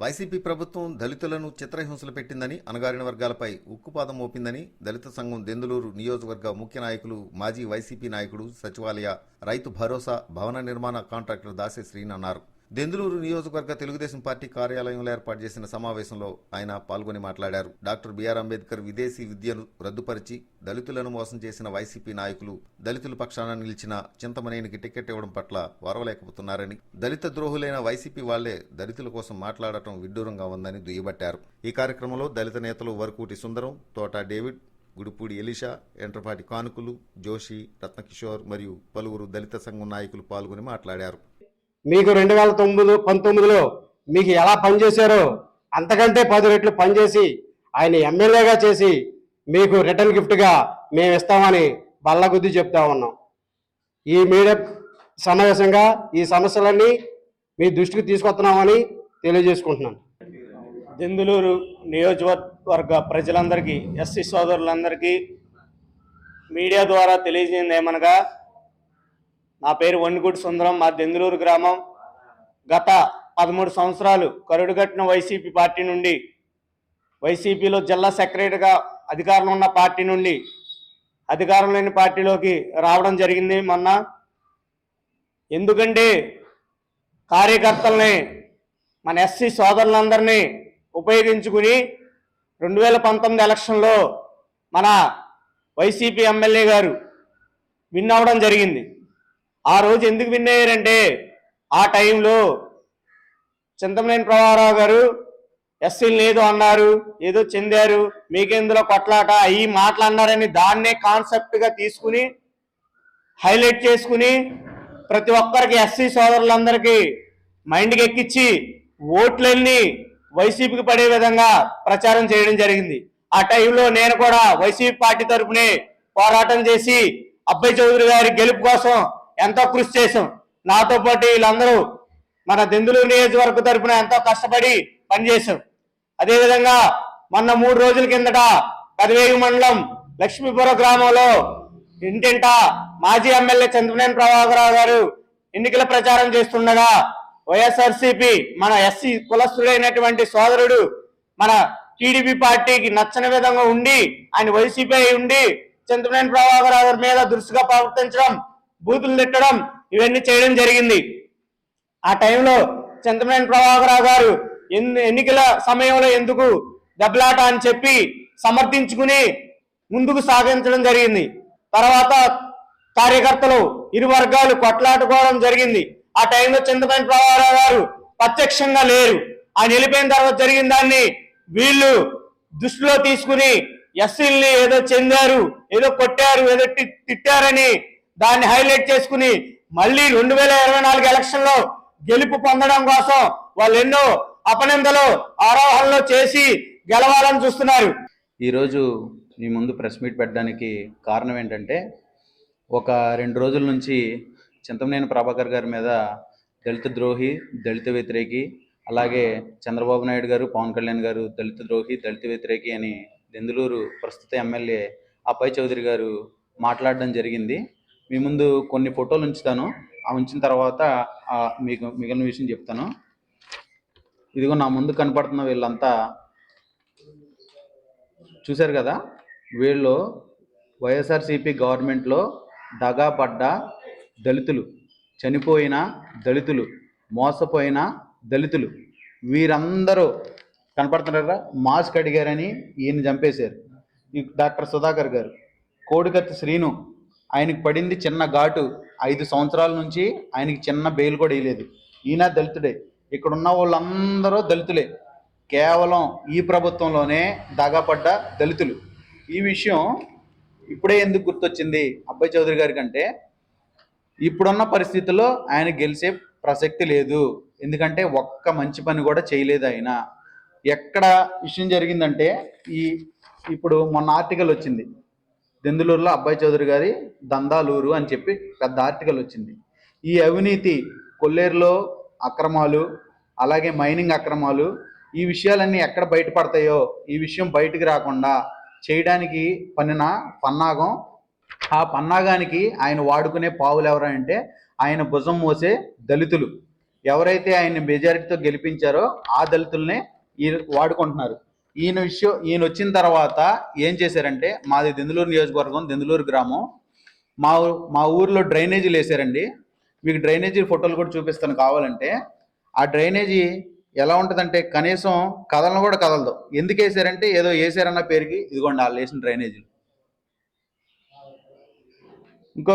YCP ప్రభుత్వం దళితులను చిత్రహింసలు పెట్టిందని అణగారిన వర్గాలపై ఉక్కుపాదం మోపిందని దళిత సంఘం దెందులూరు నియోజకవర్గ ముఖ్య నాయకులు మాజీ వైసీపీ నాయకుడు సచివాలయ రైతు భరోసా భవన నిర్మాణ కాంట్రాక్టర్ దాసే శ్రీని అన్నారు. దెందులూరు నియోజకవర్గ తెలుగుదేశం పార్టీ కార్యాలయంలో ఏర్పాటు చేసిన సమావేశంలో ఆయన పాల్గొని మాట్లాడారు. డాక్టర్ బిఆర్ అంబేద్కర్ విదేశీ విద్యను రద్దుపరిచి దళితులను మోసం చేసిన వైసీపీ నాయకులు దళితుల పక్షాన నిలిచిన చింతమనేనికి టికెట్ ఇవ్వడం పట్ల వరవలేకపోతున్నారని దళిత ద్రోహులైన వైసీపీ వాళ్ళే దళితుల కోసం మాట్లాడటం విడ్డూరంగా ఉందని దుయ్యబట్టారు. ఈ కార్యక్రమంలో దళిత నేతలు వరకూటి సుందరం తోట డేవిడ్ గుడిపూడి ఎలిషా ఎంట్రపాటి కానుకులు జోషి రత్నకిషోర్ మరియు పలువురు దళిత సంఘం నాయకులు పాల్గొని మాట్లాడారు. మీకు రెండు వేల తొమ్మిది పంతొమ్మిదిలో మీకు ఎలా పనిచేశారో అంతకంటే పది రెట్లు పనిచేసి ఆయన ఎమ్మెల్యేగా చేసి మీకు రిటర్న్ గిఫ్ట్గా మేము ఇస్తామని బల్లగుద్ది చెప్తా ఉన్నాం. ఈ మీడియా సమావేశంగా ఈ సమస్యలన్నీ మీ దృష్టికి తీసుకొస్తున్నామని తెలియజేసుకుంటున్నాను. దెందులూరు నియోజకవర్గ ప్రజలందరికీ ఎస్సీ సోదరులందరికీ మీడియా ద్వారా తెలియజేయండి ఏమనగా నా పేరు వన్నిగుడి సుందరం మా దెందులూరు గ్రామం. గత పదమూడు సంవత్సరాలు కరుడుగట్టిన వైసీపీ పార్టీ నుండి వైసీపీలో జిల్లా సెక్రటరీగా అధికారంలో ఉన్న పార్టీ నుండి అధికారం లేని పార్టీలోకి రావడం జరిగింది మొన్న. ఎందుకంటే కార్యకర్తల్ని మన ఎస్సీ సోదరులందరినీ ఉపయోగించుకుని రెండు వేల పంతొమ్మిది ఎలక్షన్లో మన వైసీపీ ఎమ్మెల్యే గారు విన్ అవ్వడం జరిగింది. ఆ రోజు ఎందుకు విన్ అయ్యారంటే ఆ టైంలో చింతమనేని ప్రభారావు గారు ఎస్సీలు లేదు అన్నారు ఏదో చెందారు మీకెందులో కొట్లాట అయ్యి మాట్లాడినారని దాన్నే కాన్సెప్ట్గా తీసుకుని హైలైట్ చేసుకుని ప్రతి ఒక్కరికి ఎస్సీ సోదరులందరికీ మైండ్కి ఎక్కించి ఓట్లన్నీ వైసీపీకి పడే విధంగా ప్రచారం చేయడం జరిగింది. ఆ టైంలో నేను కూడా వైసీపీ పార్టీ తరఫునే పోరాటం చేసి అబ్బాయి చౌదరి గారి గెలుపు కోసం ఎంతో కృషి చేశాం నాతో పాటు వీళ్ళందరూ మన దెందులూరు నియోజకవర్గ తరఫున ఎంతో కష్టపడి పనిచేశాం. అదేవిధంగా మొన్న మూడు రోజుల కిందట పదివేగు మండలం లక్ష్మీపురం గ్రామంలో ఇంటింట మాజీ ఎమ్మెల్యే చంద్రనేని ప్రభాకరరావు గారు ఎన్నికల ప్రచారం చేస్తుండగా వైఎస్ఆర్సీపీ మన ఎస్సీ కులస్తుడైనటువంటి సోదరుడు మన టీడీపీ పార్టీకి నచ్చని విధంగా ఉండి ఆయన వైసీపీ అయి ఉండి చంద్రనేని ప్రభాకరరావు గారి మీద దురుసుగా ప్రవర్తించడం బూతులు తిట్టడం ఇవన్నీ చేయడం జరిగింది. ఆ టైంలో చంద్రనేని ప్రభాకరరావు గారు ఎన్ని ఎన్నికల సమయంలో ఎందుకు దెబ్బలాట అని చెప్పి సమర్థించుకుని ముందుకు సాగించడం జరిగింది. తర్వాత కార్యకర్తలు ఇరు వర్గాలు కొట్లాడుకోవడం జరిగింది. ఆ టైంలో చంద్రబాబు ప్రభాకరరావు గారు ప్రత్యక్షంగా లేరు. ఆయన వెళ్ళిపోయిన తర్వాత జరిగిన దాన్ని వీళ్ళు దృష్టిలో తీసుకుని ఎస్సీల్ని ఏదో చెందారు ఏదో కొట్టారు ఏదో తి- తిట్టారని దాన్ని హైలైట్ చేసుకుని మళ్ళీ రెండు వేల ఇరవై నాలుగు ఎలక్షన్లో గెలుపు పొందడం కోసం వాళ్ళు ఎన్నో అపనిందలు ఆరోహణలు చేసి గెలవాలని చూస్తున్నారు. ఈరోజు మీ ముందు ప్రెస్ మీట్ పెట్టడానికి కారణం ఏంటంటే ఒక రెండు రోజుల నుంచి చింతమనేని ప్రభాకర్ గారి మీద దళిత ద్రోహి దళిత వ్యతిరేకి అలాగే చంద్రబాబు నాయుడు గారు పవన్ కళ్యాణ్ గారు దళిత ద్రోహి దళిత వ్యతిరేకి అని దెందులూరు ప్రస్తుత ఎమ్మెల్యే అబ్బాయి చౌదరి గారు మాట్లాడడం జరిగింది. మీ ముందు కొన్ని ఫోటోలు ఉంచుతాను. ఆ ఉంచిన తర్వాత మీకు మిగిలిన విషయం చెప్తాను. ఇదిగో నా ముందు కనపడుతున్న వీళ్ళంతా చూశారు కదా? వీళ్ళు వైఎస్ఆర్సీపీ గవర్నమెంట్లో దగాపడ్డ దళితులు చనిపోయిన దళితులు మోసపోయిన దళితులు. వీరందరూ కనపడుతున్నారా మాస్క్ అడిగారని ఈయన చంపేశారు. ఈ డాక్టర్ సుధాకర్ గారు కోడికత్తి శ్రీను ఆయనకి పడింది చిన్న ఘాటు. ఐదు సంవత్సరాల నుంచి ఆయనకి చిన్న బెయిల్ కూడా వేయలేదు. ఈయన దళితుడే. ఇక్కడ ఉన్న వాళ్ళందరూ దళితులే. కేవలం ఈ ప్రభుత్వంలోనే దాగాపడ్డ దళితులు. ఈ విషయం ఇప్పుడే ఎందుకు గుర్తొచ్చింది అబ్బాయి చౌదరి గారి కంటే? ఇప్పుడున్న పరిస్థితుల్లో ఆయన గెలిచే ప్రసక్తి లేదు. ఎందుకంటే ఒక్క మంచి పని కూడా చేయలేదు ఆయన. ఎక్కడ విషయం జరిగిందంటే ఈ ఇప్పుడు మొన్న ఆర్టికల్ వచ్చింది. దెందులూరులో అబ్బాయి చౌదరి గారి దందాలూరు అని చెప్పి పెద్ద ఆర్టికల్ వచ్చింది. ఈ అవినీతి కొల్లేరులో అక్రమాలు అలాగే మైనింగ్ అక్రమాలు ఈ విషయాలన్నీ ఎక్కడ బయటపడతాయో ఈ విషయం బయటికి రాకుండా చేయడానికి పన్నిన పన్నాగం ఆ పన్నాగానికి ఆయన వాడుకునే పావులు ఎవరంటే ఆయన భుజం మోసే దళితులు. ఎవరైతే ఆయన్ని మెజారిటీతో గెలిపించారో ఆ దళితుల్నే ఈ వాడుకుంటున్నారు. ఈయన విషయం ఈయన వచ్చిన తర్వాత ఏం చేశారంటే మాది దెందులూరు నియోజకవర్గం దెందులూరు గ్రామం. మా మా ఊర్లో డ్రైనేజీలు వేసారండి మీకు డ్రైనేజీ ఫోటోలు కూడా చూపిస్తాను కావాలంటే. ఆ డ్రైనేజీ ఎలా ఉంటుందంటే కనీసం కదలను కూడా కదలదు. ఎందుకు వేసారంటే ఏదో వేసారన్న పేరుకి ఇదిగోండి వాళ్ళు వేసిన డ్రైనేజీలు. ఇంకో